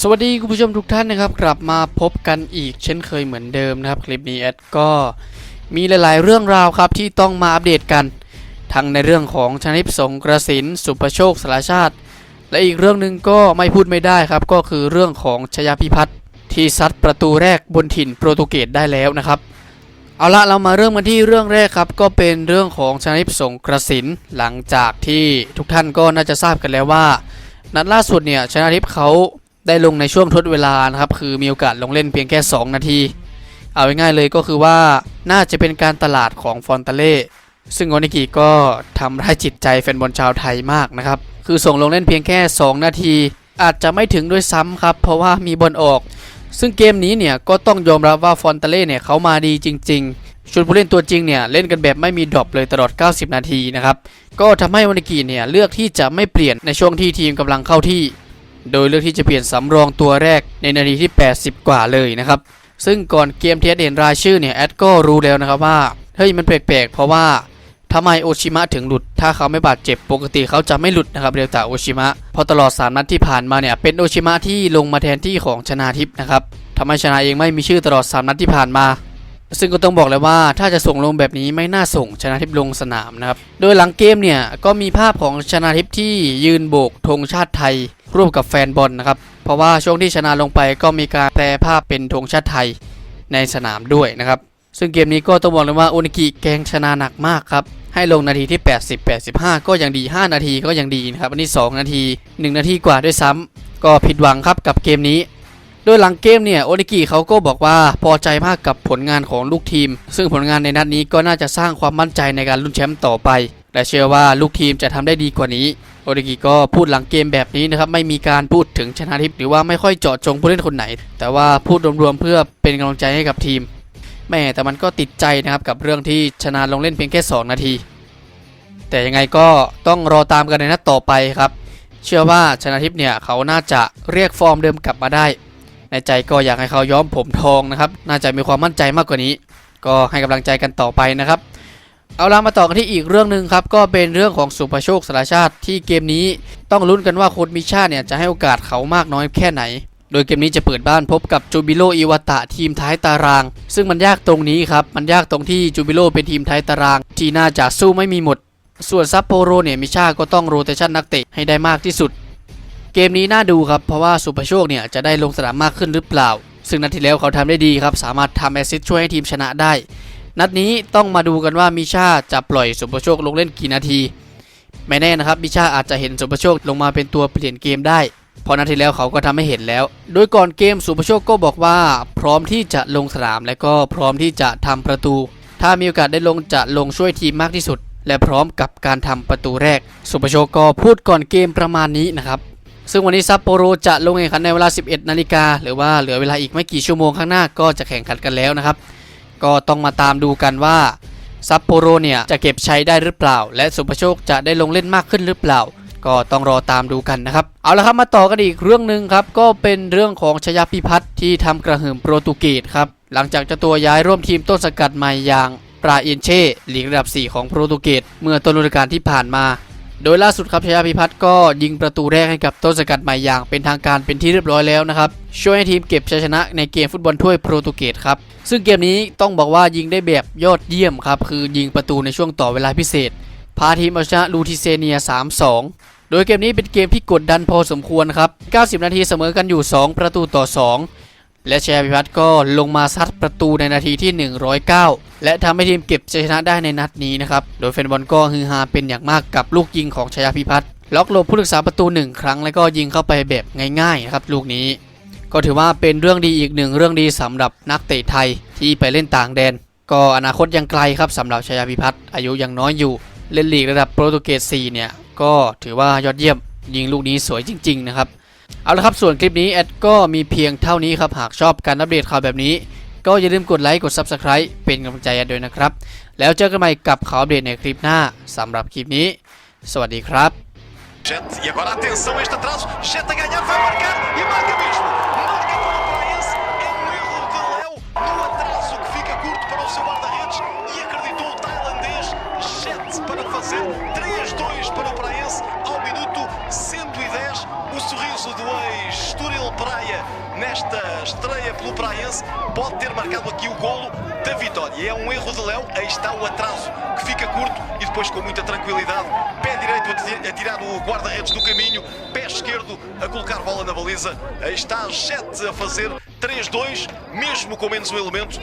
สวัสดีคุณผู้ชมทุกท่านนะครับ กลับมาพบกันอีกเช่นเคยเหมือนเดิมนะครับ คลิปนี้แอดก็มีหลาย ๆ เรื่องราวครับที่ต้องมาอัปเดตกัน ทั้งในเรื่องของชนิปสงกระสินสุประโชคสารชาติ และอีกเรื่องหนึ่งก็ไม่พูดไม่ได้ครับ ก็คือเรื่องของชยาพิพัฒน์ที่ซัดประตูแรกบนถิ่นโปรตุเกสได้แล้วนะครับ เอาละเรามาเริ่มกันที่เรื่องแรกครับ ก็เป็นเรื่องของชนิปสงกระสินหลังจากที่ทุกท่านก็น่าจะทราบกันแล้วว่า นัดล่าสุดเนี่ยชนะทิพเขา ได้ลงในช่วงทดเวลานะครับ คือมีโอกาสลงเล่นเพียงแค่ 2 นาที เอาง่ายๆเลยก็คือว่าน่าจะเป็นการตลาดของฟอนตาเล่ซึ่งโอนิกิก็ทำร้ายจิตใจแฟนบอลชาวไทยมากนะครับ คือส่งลงเล่นเพียงแค่ 2 นาที อาจจะไม่ถึงด้วยซ้ำครับ เพราะว่ามีบอลออก ซึ่งเกมนี้เนี่ยก็ต้องยอมรับว่าฟอนตาเล่เนี่ยเขามาดีจริง ๆ ชุดผู้เล่นตัวจริงเนี่ยเล่นกันแบบไม่มีดรอปเลยตลอด 90 นาทีนะครับ ก็ทำให้วานิกิเนี่ยเลือกที่จะไม่เปลี่ยนในช่วงที่ทีมกำลังเข้าที่ โดยเลือกที่จะเปลี่ยนสำรองตัวแรกในนาทีที่ 80 กว่าเลยนะครับ ซึ่งก่อนเกมเทสเห็นรายชื่อเนี่ยแอดก็รู้แล้วนะครับว่า เฮ้ยมันแปลกๆ เพราะว่าทำไมโอชิมะถึงหลุด ถ้าเขาไม่บาดเจ็บปกติเขาจะไม่หลุดนะครับเรียวตาโอชิมะพราะตลอด 3 นัดที่ผ่านมาเนี่ยเป็นโอชิมะที่ลงมาแทนที่ของชนาทิพย์นะครับทำให้ชนะเองไม่มีชื่อตลอด 3 นัดที่ผ่านมา ซึ่งก็ต้องบอกเลยว่าถ้าจะส่งลงแบบนี้ไม่น่าส่งชนะทิพย์ลงสนามนะครับโดยหลังเกมเนี่ยก็มีภาพของชนะทิพย์ที่ยืนโบกธงชาติไทย ร่วมกับแฟนบอลนะครับ เพราะว่าช่วงที่ชนะลงไปก็มีการแปลภาพเป็นธงชาติไทยในสนามด้วยนะครับ ซึ่งเกมนี้ก็ต้องบอกเลยว่าโอนิกิแกงชนะหนักมากครับ ให้ลงนาทีที่ 80 85 ก็ยังดี 5 นาทีก็ยังดีนะครับ อันนี้ 2 นาที 1 นาทีกว่าด้วยซ้ำก็ผิดหวังครับกับเกมนี้ โดยหลังเกมเนี่ยโอนิกิเขาก็บอกว่าพอใจมากกับผลงานของลูกทีม ซึ่งผลงานในนัดนี้ก็น่าจะสร้างความมั่นใจในการลุ้นแชมป์ต่อไป และเชื่อว่าลูกทีมจะทำได้ดีกว่านี้ โอนิกิก็พูดหลังเกมแบบนี้นะครับไม่มีการพูดถึงชนะทิพย์หรือว่าไม่ค่อยเจาะจงผู้เล่นคนไหน แต่ว่าพูดรวมๆเพื่อเป็นกำลังใจให้กับทีมแม่แต่มันก็ติดใจนะครับกับเรื่องที่ชนะลงเล่นเพียงแค่ 2 นาที แต่ยังไงก็ต้องรอตามกันในนัดต่อไปครับ เชื่อว่าชนะทิพย์เนี่ยเขาน่าจะเรียกฟอร์มเดิมกลับมาได้ ในใจก็อยากให้เขาย้อมผมทองนะครับ น่าจะมีความมั่นใจมากกว่านี้ ก็ให้กำลังใจกันต่อไปนะครับ เอาล่ะมาต่อกันที่อีกเรื่องหนึ่งครับ ก็เป็นเรื่องของสุภโชคสารชาติที่เกมนี้ต้องลุ้นกันว่าโค้ชมิชาเนี่ยจะให้โอกาสเขามากน้อยแค่ไหน โดยเกมนี้จะเปิดบ้านพบกับจูบิโลอิวตะทีมท้ายตาราง ซึ่งมันยากตรงนี้ครับ มันยากตรงที่จูบิโลเป็นทีมท้ายตาราง ที่น่าจะสู้ไม่มีหมด ส่วนซัปโปโรเนี่ยมิชาก็ต้องโรเตชันนักเตะให้ได้มากที่สุด เกมนี้น่าดูครับเพราะว่าสุภโชคเนี่ยจะได้ลงสนามมากขึ้นหรือเปล่า ซึ่งนัดที่แล้วเขาทำได้ดีครับสามารถทำแอสซิสต์ช่วยให้ทีมชนะได้ นัดนี้ต้องมาดูกันว่ามิชาจะปล่อยสุภโชคลงเล่นกี่นาที ไม่แน่นะครับมิชาอาจจะเห็นสุภโชคลงมาเป็นตัวเปลี่ยนเกมได้เพราะนัดที่แล้วเขาก็ทำให้เห็นแล้ว โดยก่อนเกมสุภโชคก็บอกว่า พร้อมที่จะลงสนามและก็พร้อมที่จะทำประตู ถ้ามีโอกาสได้ลงจะลงช่วยทีมมากที่สุด และพร้อมกับการทำประตูแรก สุภโชคก็พูดก่อนเกมประมาณนี้นะครับ ซึ่งวันนี้ซัปโปโรจะลงแข่งขันในเวลา 11 นาฬิกาหรือว่าเหลือเวลาอีกไม่กี่ชั่วโมงข้างหน้าก็จะแข่งขันกันแล้วนะครับ ก็ต้องมาตามดูกันว่าซัปโปโรเนี่ยจะเก็บใชัยได้หรือเปล่า และสุภโชคจะได้ลงเล่นมากขึ้นหรือเปล่า ก็ต้องรอตามดูกันนะครับ เอาละครับมาต่อกันอีกเรื่องหนึ่งครับ ก็เป็นเรื่องของชยาพิพัฒน์ที่ทำกระหึ่มโปรตุเกสครับ หลังจากจะตัวย้ายร่วมทีมต้นสกัดใหม่อย่างปราเอนเช่หลีกระดับ 4 ของโปรตุเกสเมื่อต้นฤดูกาลที่ผ่านมา โดยล่าสุดครับชยาพิพัฒน์ก็ยิงประตูแรกให้กับต้นสกัดใหม่อย่างเป็นทางการเป็นที่เรียบร้อยแล้วนะครับ ช่วยให้ทีมเก็บชัยชนะในเกมฟุตบอลถ้วยโปรตุเกสครับ ซึ่งเกมนี้ต้องบอกว่ายิงได้แบบยอดเยี่ยมครับ คือยิงประตูในช่วงต่อเวลาพิเศษ พาทีมเอาชนะลูทิเซเนีย 3-2 โดยเกมนี้เป็นเกมที่กดดันพอสมควรครับ 90 นาทีเสมอกันอยู่ 2 ประตูต่อ 2 และชยพิพัฒน์ก็ลงมาซัดประตูในนาทีที่ 109 และทำให้ทีมเก็บชัยชนะได้ในนัดนี้นะครับ โดยแฟนบอลก็ฮือฮาเป็นอย่างมากกับลูกยิงของชยพิพัฒน์ล็อกหลบผู้รักษาประตูหนึ่งครั้งแล้วก็ยิงเข้าไปแบบง่ายๆนะครับลูกนี้ ก็ถือว่าเป็นเรื่องดีอีกหนึ่งเรื่องดีสำหรับนักเตะไทยที่ไปเล่นต่างแดน ก็อนาคตยังไกลครับสำหรับชยพิพัฒน์อายุยังน้อยอยู่ เล่นลีกระดับโปรตุเกส4เนี่ยก็ถือว่ายอดเยี่ยมยิงลูกนี้สวยจริง ๆ นะครับ เอาละครับส่วนคลิปนี้แอดก็มีเพียงเท่านี้ครับหากชอบการอัปเดตข่าวแบบนี้ ก็อย่าลืมกดไลค์กด Subscribe เป็นกำลังใจแอดด้วยนะครับ แล้วเจอกันใหม่กับข่าวอัปเดตในคลิปหน้าสำหรับคลิปนี้ สวัสดีครับ Gente, e agora atenção este atraso. Gente a ganhar, vai marcar e marca mesmo. ex-Estoril Praia nesta estreia pelo Praense pode ter marcado aqui o golo da vitória. É um erro de Léo, aí está o atraso que fica curto e depois com muita tranquilidade, pé direito a tirar o guarda-redes do caminho, pé esquerdo a colocar bola na baliza. Aí está Jet a fazer 3-2, mesmo com menos um elemento,